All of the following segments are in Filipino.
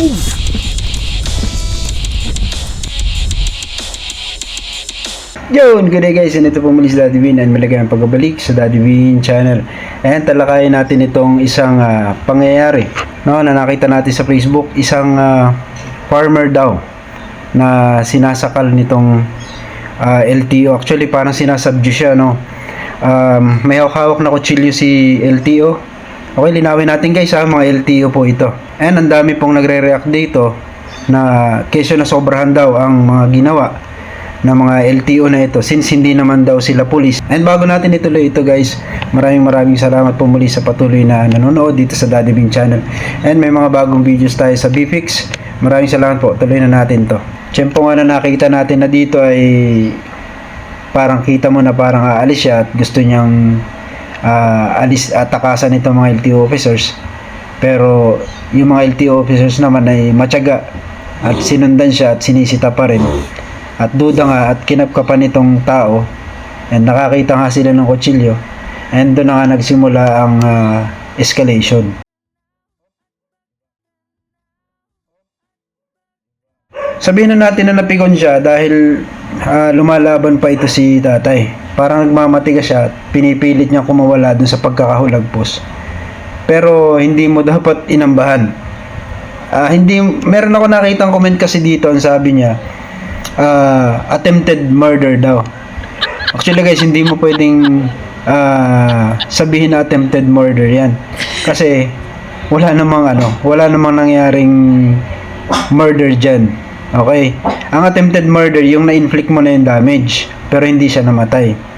Yun, good day guys, and ito po muli si Daddy Win and malagay ang pagbabalik sa Daddy Win channel. And talakayin natin itong isang ah, pangyayari no, na nakita natin sa Facebook, isang ah, farmer daw na sinasakal nitong ah, LTO. Actually, parang sinasubdue siya, no. Um, may hawak na kutsilyo si LTO. Okay, linawin natin guys ha, mga LTO po ito. And ang dami pong nagre-react dito na kesyo na sobrahan daw ang mga ginawa ng mga LTO na ito since hindi naman daw sila pulis. And bago natin ituloy ito guys, maraming maraming salamat po muli sa patuloy na nanonood dito sa Daddy Bing channel. And may mga bagong videos tayo sa BFix. Maraming salamat po. Tuloy na natin to. Siyempre nga na nakita natin na dito ay parang kita mo na parang aalis siya at gusto niyang ah, alis atakasan itong mga LTO officers. Pero yung mga LTO officers naman ay matyaga at sinundan siya at sinisita pa rin. At duda nga at kinapkapan nitong tao and nakakita nga sila ng kutsilyo and doon na nga nagsimula ang ah, escalation. Sabihin na natin na napikon siya dahil ah, lumalaban pa ito si tatay. Parang nagmamatigas siya at pinipilit niya kumawala dun sa pagkakahulagpos. Pero hindi mo dapat inambahan. Ah, hindi meron ako nakitang comment kasi dito ang sabi niya ah, attempted murder daw. Actually guys, hindi mo pwedeng ah, sabihin na attempted murder 'yan. Kasi wala namang ano, wala namang nangyaring murder diyan. Okay? Ang attempted murder, yung na-inflict mo na yung damage, pero hindi siya namatay.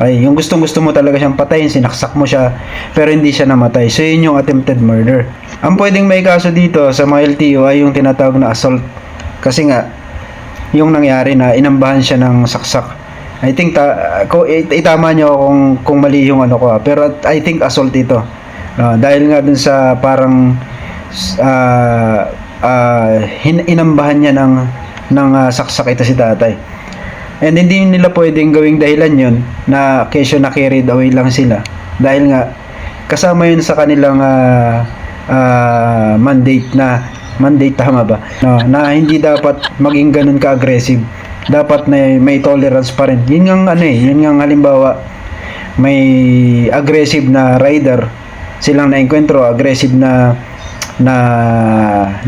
Okay, yung gustong gusto mo talaga siyang patayin, sinaksak mo siya, pero hindi siya namatay. So, yun yung attempted murder. Ang pwedeng may kaso dito sa mga LTO ay yung tinatawag na assault. Kasi nga, yung nangyari na inambahan siya ng saksak. I think ta ko it- itama niyo kung kung mali yung ano ko ah. pero I think assault ito. Ah, dahil nga dun sa parang ah ah, hin- inambahan niya ng ng ah, saksak ito si tatay. And hindi nila pwedeng gawing dahilan yun na kesyo na carried away lang sila. Dahil nga, kasama yun sa kanilang ah, ah, mandate na, mandate tama ba? No, na hindi dapat maging ganun ka-aggressive. Dapat na may tolerance pa rin. Yun nga ano eh, yun nga halimbawa, may aggressive na rider silang naengkwentro, aggressive na na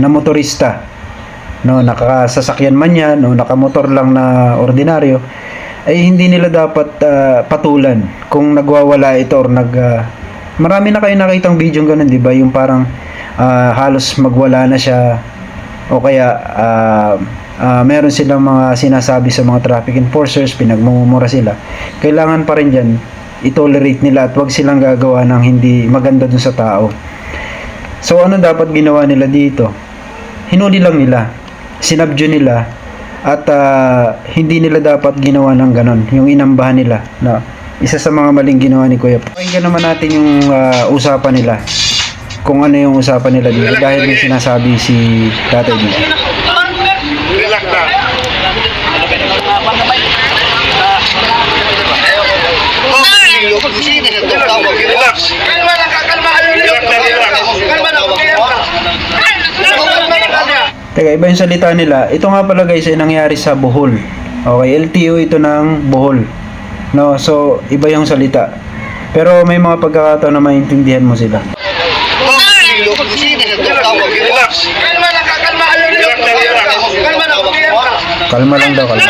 na motorista no nakasasakyan man yan no nakamotor lang na ordinaryo ay hindi nila dapat ah, patulan kung nagwawala ito or nag ah, marami na kayo nakitang video ganun di ba? Yung parang ah, halos magwala na siya o kaya ah, ah, meron silang mga sinasabi sa mga traffic enforcers pinagmumura sila. Kailangan pa rin dyan itolerate nila at wag silang gagawa ng hindi maganda dun sa tao. So ano dapat ginawa nila dito? Hinuli lang nila, sinabdyo nila at ah, hindi nila dapat ginawa ng ganon, yung inambahan nila na isa sa mga maling ginawa ni Kuya. Pakinggan naman natin yung ah, usapan nila. Kung ano yung usapan nila dito dahil may sinasabi si tatay dito. Relax na. Relax. Kalma lang, kalma kayo. Relax na, relax. Kalma lang, Teka, iba yung salita nila. Ito nga pala guys ay nangyari sa Bohol. Okay, LTO ito ng Bohol. No, so iba yung salita. Pero may mga pagkakataon na maintindihan mo sila. Kalma lang, daw, kalma.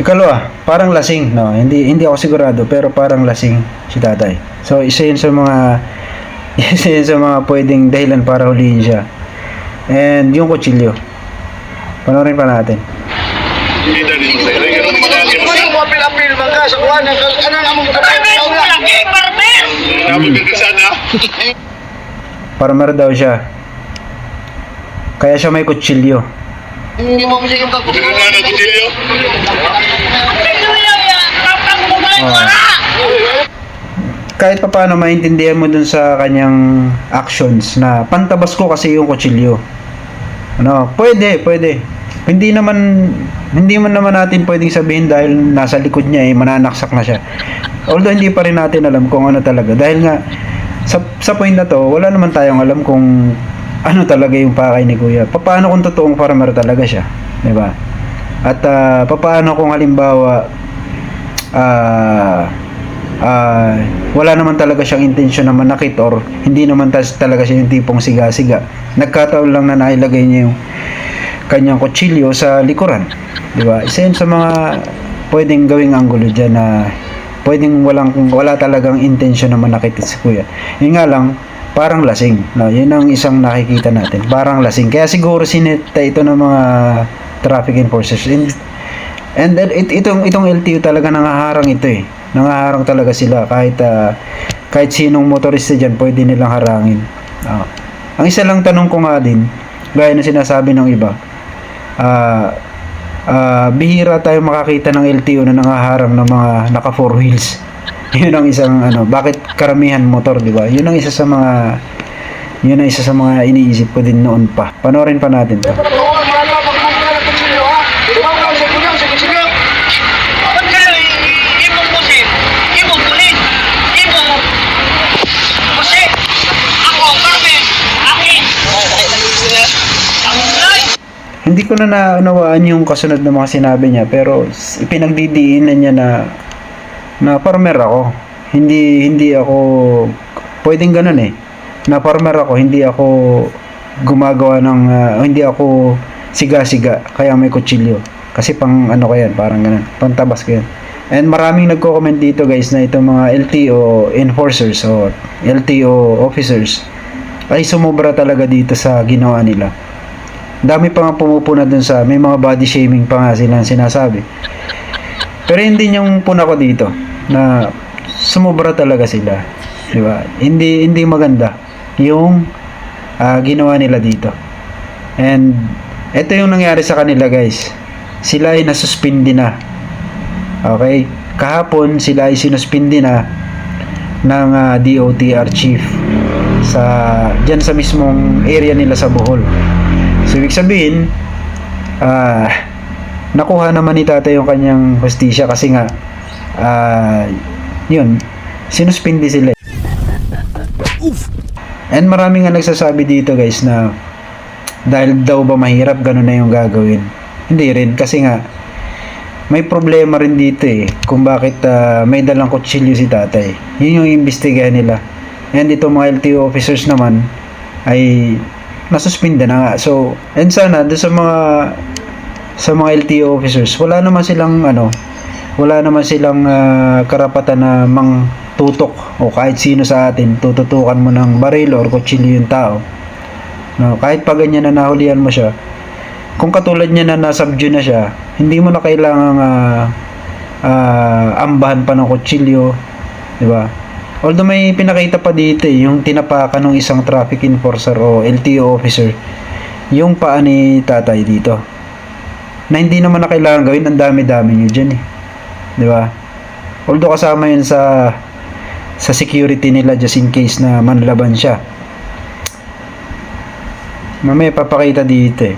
Ikalawa, parang lasing, no? Hindi hindi ako sigurado, pero parang lasing si tatay. So, isa yun sa mga isa yun sa mga pwedeng dahilan para huliin siya. And yung kutsilyo. Panoorin pa natin. Ano. Farmer daw siya. Kaya siya may kutsilyo. Hindi mo kasi yung Hindi na na kutilyo. Kahit pa paano maintindihan mo dun sa kanyang actions na pantabas ko kasi yung kutsilyo. Ano, pwede, pwede. Hindi naman hindi man naman natin pwedeng sabihin dahil nasa likod niya eh mananaksak na siya. Although hindi pa rin natin alam kung ano talaga dahil nga sa, sa point na to, wala naman tayong alam kung ano talaga yung pakay ni Kuya. Paano kung totoong farmer talaga siya, 'di ba? At ah, paano kung halimbawa ah ah, wala naman talaga siyang intensyon na manakit or hindi naman talaga siya yung tipong siga-siga. Nagkataon lang na nailagay niya yung kanyang kutsilyo sa likuran. Di ba? Isa yun sa mga pwedeng gawing anggulo dyan na pwedeng walang, wala talagang intensyon na manakit si kuya. Yun nga lang, parang lasing. No? Yun ang isang nakikita natin. Parang lasing. Kaya siguro sinita ito ng mga traffic enforcers. And, and it, itong, itong LTO talaga nangaharang ito eh. Nangaharang talaga sila kahit ah, kahit sinong motorista dyan pwede nilang harangin. Ah. Ang isa lang tanong ko nga din, gaya ng sinasabi ng iba, ah ah, bihira tayo makakita ng LTO na nangaharang ng mga naka four wheels. Yun ang isang ano, bakit karamihan motor, di ba? Yun ang isa sa mga yun ang isa sa mga iniisip ko din noon pa. Panoorin pa natin to. Hindi ko na naunawaan yung kasunod ng mga sinabi niya pero s- pinagdidiinan niya na na farmer ako. Hindi hindi ako pwedeng ganun eh. Na farmer ako, hindi ako gumagawa ng ah, hindi ako siga-siga kaya may kutsilyo. Kasi pang ano ko yan, parang ganun. Pantabas ko yan. And maraming nagko-comment dito guys na itong mga LTO enforcers o LTO officers ay sumobra talaga dito sa ginawa nila dami pa nga pumupuna dun sa may mga body shaming pa nga sila sinasabi. Pero hindi yung puna ko dito na sumobra talaga sila di ba? Hindi hindi maganda yung ah, ginawa nila dito. And ito yung nangyari sa kanila guys. Sila ay nasuspindi na. Okay? Kahapon sila ay sinuspindi na ng ah, DOTR chief sa diyan sa mismong area nila sa Bohol So, ibig sabihin, ah, nakuha naman ni tatay yung kanyang hostisya kasi nga, ah, yun, sinuspindi sila. eh. And marami nga nagsasabi dito guys na dahil daw ba mahirap, ganun na yung gagawin. Hindi rin, kasi nga, may problema rin dito eh, kung bakit ah, may dalang kutsilyo si tatay. Yun yung imbestigahan nila. And itong mga LTO officers naman, ay nasuspinde na nga. So, and sana doon sa mga sa mga LTO officers, wala naman silang ano, wala naman silang ah, karapatan na mang tutok o kahit sino sa atin tututukan mo ng baril or kutsilyo yung tao. No, kahit pa ganyan na nahulihan mo siya, kung katulad niya na nasubdue na siya, hindi mo na kailangang ah, ah, ambahan pa ng kutsilyo, di ba? Although may pinakita pa dito eh, yung tinapakan ng isang traffic enforcer o LTO officer, yung paa ni tatay dito. Na hindi naman na kailangan gawin, ang dami-dami nyo dyan eh. Di ba? Although kasama yun sa sa security nila just in case na manlaban siya. Mamaya papakita dito eh.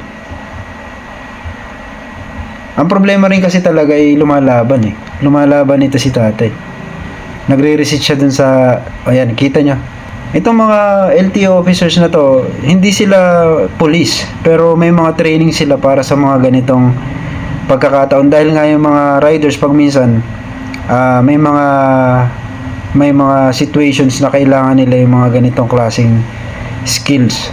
Ang problema rin kasi talaga ay lumalaban eh. Lumalaban ito si tatay. Nagre-receipt siya dun sa, ayan, kita nyo. Itong mga LTO officers na to, hindi sila police, pero may mga training sila para sa mga ganitong pagkakataon. Dahil nga yung mga riders pag minsan, ah, may mga may mga situations na kailangan nila yung mga ganitong klaseng skills.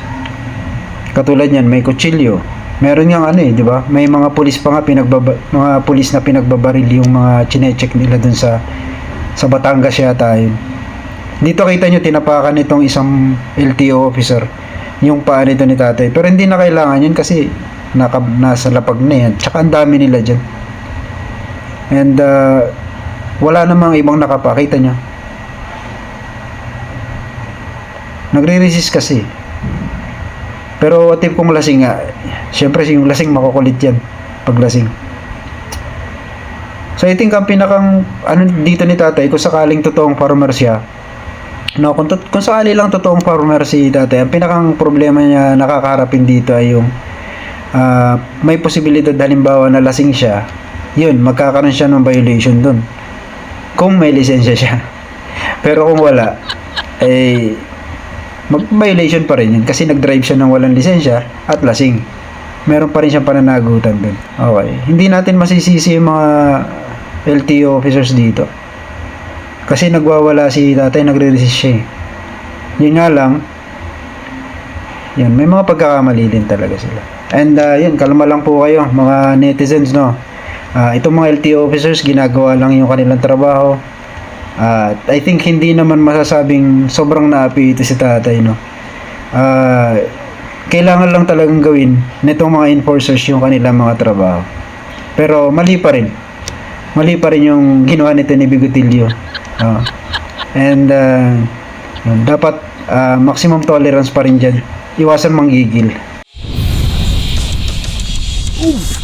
Katulad niyan, may kutsilyo. Meron nga ano eh, di ba? May mga pulis pa nga pinagbaba, mga pulis na pinagbabaril yung mga chine-check nila dun sa sa Batangas yata yun. Dito kita nyo tinapakan itong isang LTO officer yung paa nito ni tatay. Pero hindi na kailangan yun kasi naka, nasa lapag na yan. Tsaka ang dami nila dyan. And uh, wala namang ibang nakapakita nyo. Nagre-resist kasi. Pero what if kung lasing nga, syempre yung lasing makukulit yan pag lasing. So I think ang pinakang ano dito ni tatay kung sakaling totoong farmer siya, no, kung, kung sakali lang totoong farmer si tatay, ang pinakang problema niya nakakaharapin dito ay yung ah, may posibilidad halimbawa na lasing siya, yun, magkakaroon siya ng violation dun. Kung may lisensya siya. Pero kung wala, eh, mag-violation pa rin yun kasi nag-drive siya ng walang lisensya at lasing. Meron pa rin siyang pananagutan dun. Okay. Hindi natin masisisi yung mga LTO officers dito. Kasi nagwawala si tatay, nagre-resist siya eh. Yun nga lang, yun, may mga pagkakamali din talaga sila. And uh, yun, kalma lang po kayo, mga netizens, no? Ah, itong mga LTO officers, ginagawa lang yung kanilang trabaho. At I think hindi naman masasabing sobrang naapi ito si tatay, no? Ah, kailangan lang talagang gawin nitong mga enforcers yung kanilang mga trabaho. Pero mali pa rin. Mali pa rin yung ginawa nito ni Bigotilio. Ah. and uh, dapat ah, maximum tolerance pa rin dyan. Iwasan manggigil. Oof.